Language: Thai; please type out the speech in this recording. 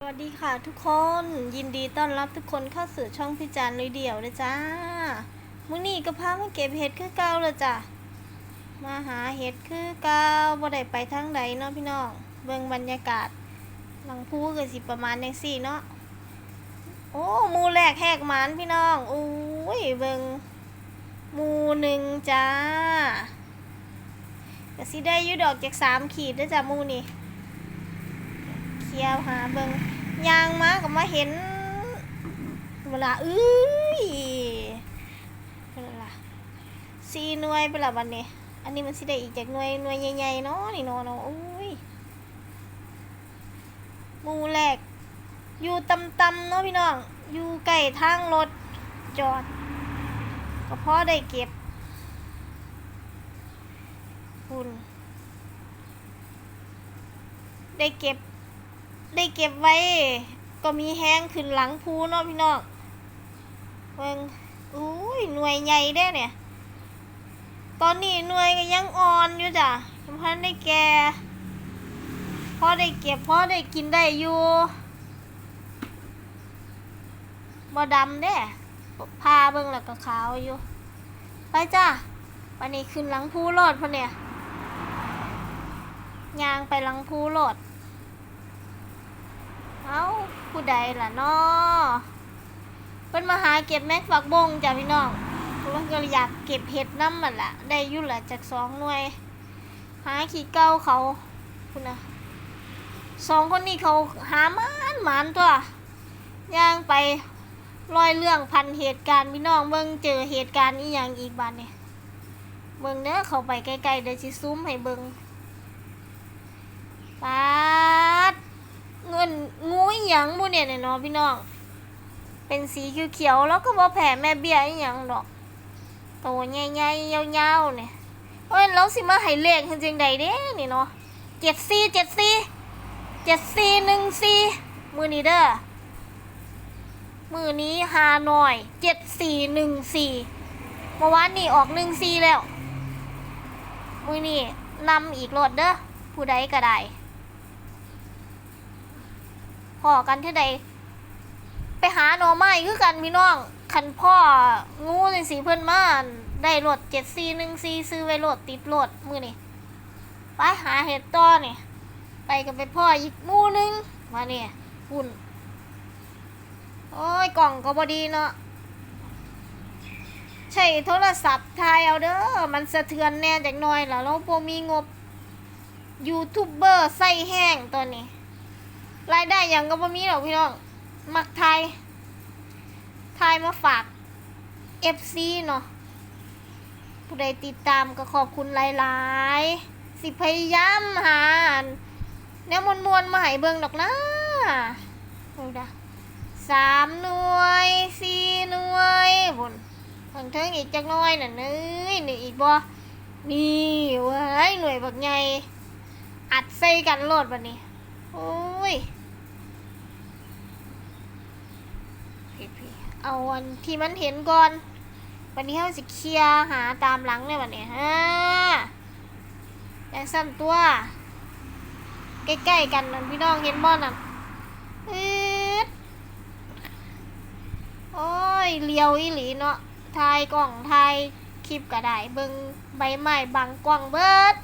สวัสดีค่ะทุกคนยินดีต้อนรับทุกคนเข้าสู่ช่องพี่จานเลยเดี่ยวเลยจ้ามื้อนี้ก็พามาเก็บเห็ดคือเก่าเลยจ้ะมาหาเห็ดคือเก่าบ่ได้ไปทางใดเนาะพี่น้องเบิ่งบรรยากาศหลังพูก็สิประมาณจังซี่เนาะโอ้หมูแรกแหกหมันพี่น้องอุ้ยเบิ่งหมูหนึ่งจ้าก็สิได้อยู่ดอกจากสามขีดเด้จ้ะมูนี่ เคียวหาเบิงยางมาก็มาเห็นเวลาอื้ยเป็นละสีหน่วยเป็นละวันนี้ อันนี้มันสิได้อีกจากหน่วยหน่วยใหญ่ๆเนาะนี่เนาะเนาะอุ้ยหมูแรกอยู่ตำตำๆเนาะพี่น้อง อยู่ใกล้ทางรถจอด ก็พอได้เก็บคุณได้เก็บ ได้เก็บไว้ ก็มีแห้งขึ้นหลังภูเนาะพี่น้องเบิ่งอุ้ยหน่วยใหญ่ได้เนี่ย ตอนนี้หน่วยก็ยังอ่อนอยู่จ้ะยังพันได้แก่พอได้เก็บพอได้กินได้อยู่บ่ดำเด้พาเบิ่งแล้วก็ขาวอยู่ ไปจ้ะวันนี้ขึ้นหลังภูโลดพะเนี่ยยางไปหลังภูโลด เอ้าผู้ใดล่ะน้อเพิ่นมาหาเก็บแม็กฝักบงจ้ะพี่น้องเพิ่นก็อยากเก็บเห็ดน้ำมันล่ะได้อยู่ละจากสองหน่วย หาขี้เก้าเขาคุณนะสองคนนี้เขาหามานหมานตัวย่างไปลอยเรื่องพันเหตุการณ์พี่น้องเบิ่งเจอเหตุการณ์อีหยังอีกบานเนี่ยเบิ่งเด้อเขาไปใกล้ๆเดี๋ยวสิซูมให้เบิ่งปา ยังบุเนี่ยเนาะพี่น้อง เป็นสีเขียวๆแล้วก็บ่แผ่แม่เบี้ยอหยังดอกโตใหญ่ๆยาวๆเนี่ยเอ้ยแล้วสิมาให้เลขจริงๆใดเด้นี่เนาะเจ็ดสี่เจ็ดสี่เจ็ดสี่หนึ่งสี่มือนี้เด้อมือนี้หาหน่อยเจ็ดสี่หนึ่งสี่เมื่อวานนี่ออกหนึ่งสี่แล้ว มือนี้นำอีกรถเด้อผู้ใดก็ได้ พอกันเท่าใดไปหาหน่อไม้คือกันพี่น้องคันพ่องูจังสีเพิ่อนมาได้รถเจ็ดซีหนึ่งซีซื้อไว้รถติดรถมือนี่ไปหาเห็ดต่อนี่ไปกันไปพ่ออีกหมู่หนึงมาเนี่ยหุ่นโอ้ยกล่องก็บดีเนาะใช่โทรศัพท์ถ่ายเอาเด้อมันสะเทือนแน่จักน่อยแล้วเราพอมีงบยูทูบเบอร์ใส่แห้งตัวนี้ รายได้หยังก็บ่มีหรอกพี่น้อง มักไทย ไทยมาฝาก FC เนาะผู้ใดติดตามก็ขอบคุณหลายๆ สิพยายามหาแนวมวลๆมาให้เบิ่งดอกนะดูดะสามหน่วยสี่หน่วยบุญเพิ่งเทิงอีกจักหน่อยน่ะเนื้ยนี่อีกบ่นี่เว้ยหน่วยบักใหญ่อัดใส่กันโลดบัดนี้ โอ้ยพี่ๆ เอาอันที่มันเห็นก่อน วันนี้เขาจะเคลียหาตามหลังเนี่ยวันนี้ฮะยังสั้นตัว ใกล้ๆกันนั่นพี่น้องเห็นบอลน่ะอืดโอ้ยเลียวอีหลีเนาะถ่ายกล่องถ่ายคลิปก็ได้เบิ่งใบไม้บังกล้องเบิด